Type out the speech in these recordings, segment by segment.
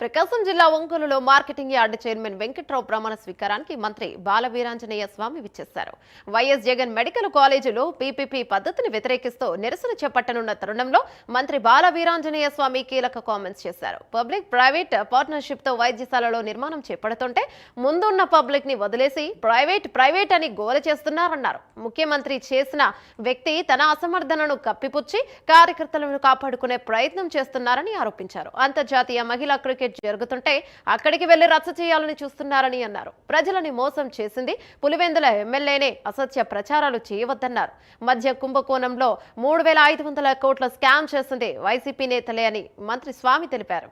ప్రకాశం జిల్లా ఒంగోలులో marketing yard chairman Venkatrao ప్రమాణ స్వీకారానికి మంత్రి బాలవీరాంజనేయ స్వామి విచ్చేశారు. వైఎస్ జగన్ మెడికల్ కాలేజీలో పీపీపీ పద్ధతిని వ్యతిరేకిస్తూ నిరసన చేపట్టనున్న తరుణంలో మంత్రి బాలవీరాంజనేయ స్వామి కీలక కామెంట్స్ చేశారు. పబ్లిక్ ప్రైవేట్ పార్ట్నర్షిప్తో వైద్యశాలలో నిర్మాణం చేపడుతుంటే ముందున్న పబ్లిక్ని వదిలేసి ప్రైవేట్ ప్రైవేట్ అని గోల చేస్తున్నారన్నారు. ముఖ్యమంత్రి చేసిన వ్యక్తి తన అసమర్థనను కప్పిపుచ్చి కార్యకర్తలను కాపాడుకునే ప్రయత్నం చేస్తున్నారని ఆరోపించారు. అంతర్జాతీయ మహిళా క్రికెట్ జరుగుతుంటే అక్కడికి వెళ్ళి రచ్చ చేయాలని చూస్తున్నారని అన్నారు. ప్రజలని మోసం చేసింది పులివెందుల ఎమ్మెల్యేనే. అసత్య ప్రచారాలు చేయవద్దన్నారు. మధ్య కుంభకోణంలో మూడు వేల ఐదు వందల కోట్ల స్కామ్ చేసింది వైసీపీ నేతలే అని మంత్రి స్వామి తెలిపారు.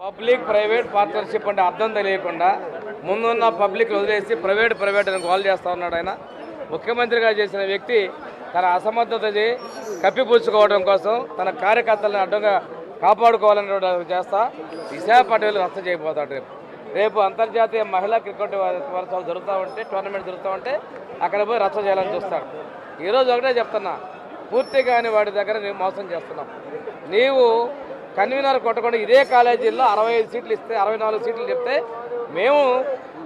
పబ్లిక్ ప్రైవేట్ పార్ట్నర్షిప్ అంటే అర్థం తెలియకుండా ముందున్న పబ్లిక్ వదిలేసి ప్రైవేట్ ప్రైవేట్ అని గోల్ చేస్తూ ఉన్నాడు ఆయన. ముఖ్యమంత్రిగా చేసిన వ్యక్తి తన అసమర్థతని కప్పిపుచ్చుకోవడం కోసం తన కార్యకర్తలను అడ్డంగా కాపాడుకోవాలని చేస్తా. విశాఖపట్నంలో రచ్చ చేయబోతాడు రేపు. రేపు అంతర్జాతీయ మహిళా క్రికెట్ వర్షాలు జరుగుతూ ఉంటే టోర్నమెంట్ జరుగుతూ ఉంటే అక్కడ పోయి రచ్చ చేయాలని చూస్తాడు. ఈరోజు ఒకటే చెప్తున్నా పూర్తి కాని వాడి దగ్గర నేను మోసం చేస్తున్నాం. నీవు కన్వీనర్ కొట్టకుండా ఇదే కాలేజీల్లో అరవై ఐదు సీట్లు ఇస్తే అరవై నాలుగు సీట్లు చెప్తే మేము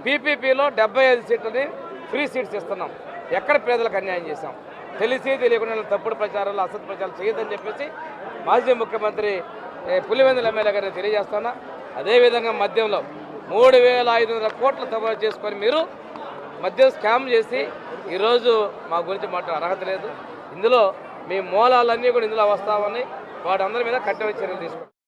పీపీపీలో డెబ్బై ఐదు సీట్లని ఫ్రీ సీట్స్ ఇస్తున్నాం. ఎక్కడ పేదలకు అన్యాయం చేశాం? తెలిసి తెలియకుండా తప్పుడు ప్రచారాలు అసత్ ప్రచారాలు చేయదని చెప్పేసి మాజీ ముఖ్యమంత్రి పులివెందుల ఎమ్మెల్యే గారిని తెలియజేస్తున్నా అదేవిధంగా మద్యంలో మూడు వేల ఐదు వందల కోట్లు తయారు చేసుకొని మీరు మద్యం స్కామ్ చేసి ఈరోజు మా గురించి మాట్లాడే అర్హత లేదు. ఇందులో మీ మూలాలన్నీ కూడా ఇందులో వస్తామని వాటి అందరి మీద కట్టె చర్యలు తీసుకుంటాం